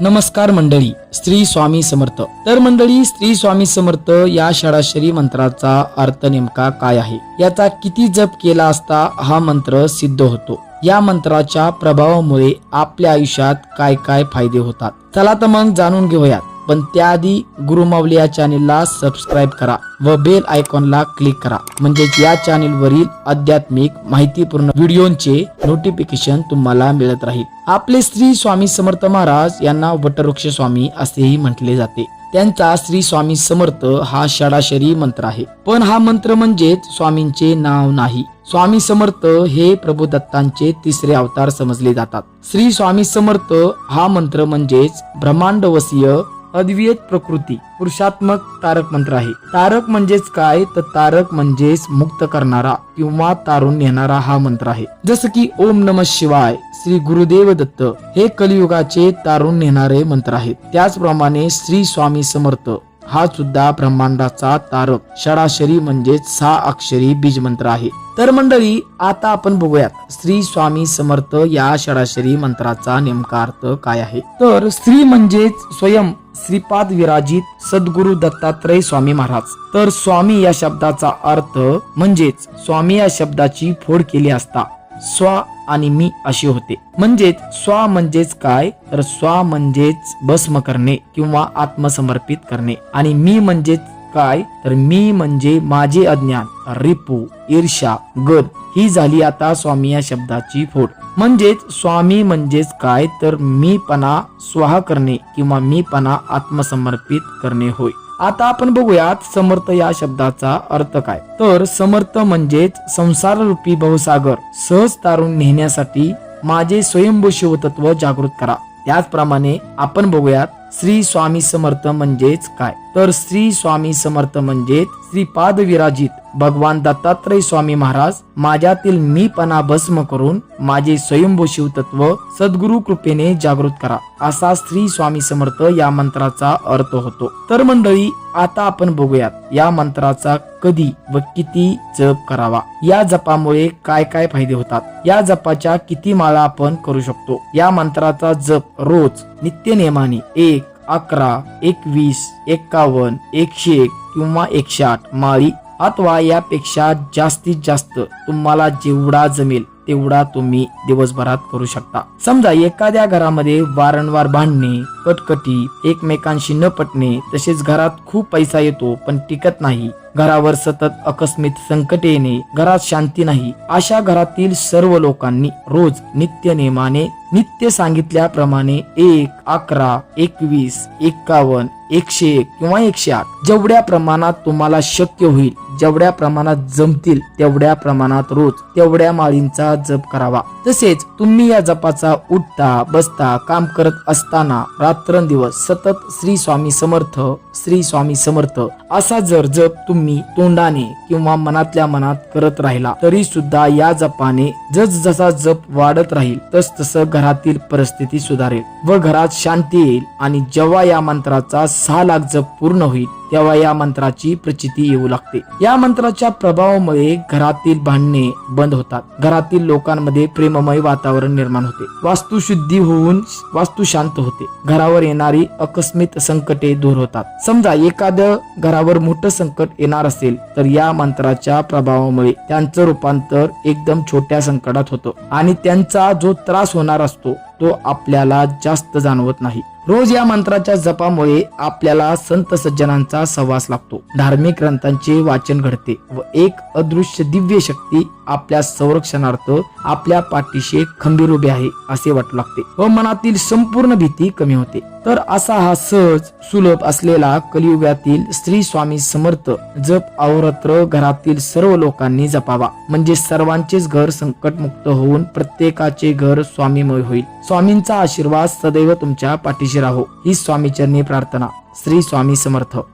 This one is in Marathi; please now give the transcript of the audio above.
नमस्कार मंडळी स्त्री स्वामी समर्थ. तर मंडळी स्त्री स्वामी समर्थ या षडाक्षरी मंत्राचा अर्थ नेमका काय आहे? याचा किती जप केला असता हा मंत्र सिद्ध होतो? या मंत्राच्या प्रभावामुळे आपल्या आयुष्यात काय काय फायदे होतात? चला तर मग जाणून घेऊयात. पण त्याआधी गुरुमावली या चॅनेलला सबस्क्राईब करा व बेल आयकॉनला क्लिक करा. म्हणजेच या चॅनेलवरील आध्यात्मिक माहितीपूर्ण व्हिडिओंचे नोटिफिकेशन तुम्हाला मिळत राहील. आपले श्री स्वामी समर्थ महाराज यांना वटवृक्ष स्वामी असेही म्हटले जाते. त्यांचा श्री स्वामी समर्थ हा षडाशरी मंत्र आहे. पण हा मंत्र म्हणजेच स्वामींचे नाव नाही. स्वामी समर्थ हे प्रभू दत्तांचे तिसरे अवतार समजले जातात. श्री स्वामी समर्थ हा मंत्र म्हणजेच ब्रह्मांडवसीय अद्वियत प्रकृती पुरुषात्मक तारक मंत्र आहे. तारक म्हणजेच काय? तर तारक म्हणजेच मुक्त करणारा किंवा तारून नेणारा हा मंत्र आहे. जसं की ओम नम शिवाय श्री गुरुदेव दत्त हे कलियुगाचे तारून नेणारे मंत्र आहेत. त्याचप्रमाणे श्री स्वामी समर्थ हा सुद्धा ब्रह्मांडाचा तारक. षडाक्षरी म्हणजेच सहा अक्षरी बीज मंत्र आहे. तर मंडळी आता आपण बघूयात श्री स्वामी समर्थ या षडाशरी मंत्राचा नेमका अर्थ काय आहे? तर श्री म्हणजेच स्वयं श्रीपाद विराजित सद्गुरु दत्तात्रय स्वामी महाराज. तर स्वामी या शब्दाचा अर्थ म्हणजेच स्वामी या शब्दाची फोड केली असता स्वा आणि मी अशी होते. म्हणजेच स्वा म्हणजेच काय? तर स्वा म्हणजेच भस्म करणे किंवा आत्मसमर्पित करणे. आणि मी म्हणजेच काय? तर मी म्हणजे माझे अज्ञान रिपू ईर्षा गद. ही झाली आता स्वामी या शब्दाची फोड. म्हणजेच स्वामी म्हणजेच काय? तर मीपणा स्वाहा करणे किंवा मीपणा आत्मसमर्पित करणे होय. आता आपण बघूयात समर्थ या शब्दाचा अर्थ काय? तर समर्थ म्हणजेच संसार रूपी बहुसागर सहज तारून नेण्यासाठी माझे स्वयंभू शिवतत्व जागृत करा. त्याचप्रमाणे आपण बघूयात श्री स्वामी समर्थ म्हणजेच काय? तर श्री स्वामी समर्थ म्हणजे श्रीपाद विराजित भगवान दत्तात्रय स्वामी महाराज माझ्यातील मीपणा भस्म करून माझे स्वयंभू शिवतत्व सद्गुरु कृपेने जागृत करा असा श्री स्वामी समर्थ या मंत्राचा अर्थ होतो. तर मंडळी आता आपण बघूयात या मंत्राचा कधी व किती जप करावा. या जपामुळे काय काय फायदे होतात? या जपाच्या किती माळा आपण करू शकतो? या मंत्राचा जप रोज नित्य नेमाने एक अकरा एकवीस एक्कावन्न एकशे एक किंवा एकशे आठ माळी अथवा यापेक्षा जास्तीत जास्त तुम्हाला जेवढा जमेल तेवढा तुम्ही दिवसभरात करू शकता. समजा एखाद्या घरामध्ये वारंवार भांडणे कटकटी एकमेकांशी न पटणे तसेच घरात खूप पैसा येतो पण टिकत नाही. घरावर सतत अकस्मित संकट येणे घरात शांती नाही. अशा घरातील सर्व लोकांनी रोज नित्य नियमाने नित्य सांगितल्याप्रमाणे एक अकरा एकवीस एक्कावन्न एकशे एक किंवा एकशे आठ. जेवढ्या प्रमाणात तुम्हाला शक्य होईल जेवढ्या प्रमाणात जमतील तेवढ्या प्रमाणात रोज तेवढ्या माळींचा जप करावा. तसेच तुम्ही या जपाचा उठता बसता काम करत असताना रात रात्रंदिवस सतत श्री स्वामी समर्थ श्री स्वामी समर्थ. असा जर जप तुम्ही तोंडाने किंवा मनातल्या मनात करत राहिला तरी सुद्धा या जपाने जस जसा जप वाढत राहील तस तसं घरातील परिस्थिती सुधारेल. व घरात शांती येईल आणि जेव्हा या मंत्राचा सहा लाख जप पूर्ण होईल तेव्हा या मंत्राची प्रचिती येऊ लागते. या मंत्राच्या प्रभावामुळे घरातील भांडणे बंद होतात. घरातील लोकांमध्ये प्रेममय वातावरण निर्माण होते. वास्तुशुद्धी होऊन वास्तू शांत होते. घरावर येणारी अकस्मित संकटे दूर होतात. समजा एखादं घरावर मोठं संकट येणार असेल तर या मंत्राच्या प्रभावामुळे त्यांचं रूपांतर एकदम छोट्या संकटात होतं आणि त्यांचा जो त्रास होणार असतो तो आपल्याला जास्त जाणवत नाही. रोज या मंत्राच्या जपामुळे आपल्याला संत सज्जनांचा सहवास लागतो. धार्मिक ग्रंथांचे वाचन घडते व एक अदृश्य दिव्य शक्ती आपल्या संरक्षणार्थ आपल्या पाठीशी खंबीर उभे आहे असे वाटू लागते व मनातील संपूर्ण भीती कमी होते. तर असा हा सहज सुलभ असलेला कलियुगातील श्री स्वामी समर्थ जप अवरत्र घरातील सर्व लोकांनी जपावा. म्हणजे सर्वांचेच घर संकटमुक्त होऊन प्रत्येकाचे घर स्वामीमय होईल. स्वामींचा आशीर्वाद सदैव तुमच्या पाठीशी राहो ही स्वामीचरणी प्रार्थना श्री स्वामी समर्थ.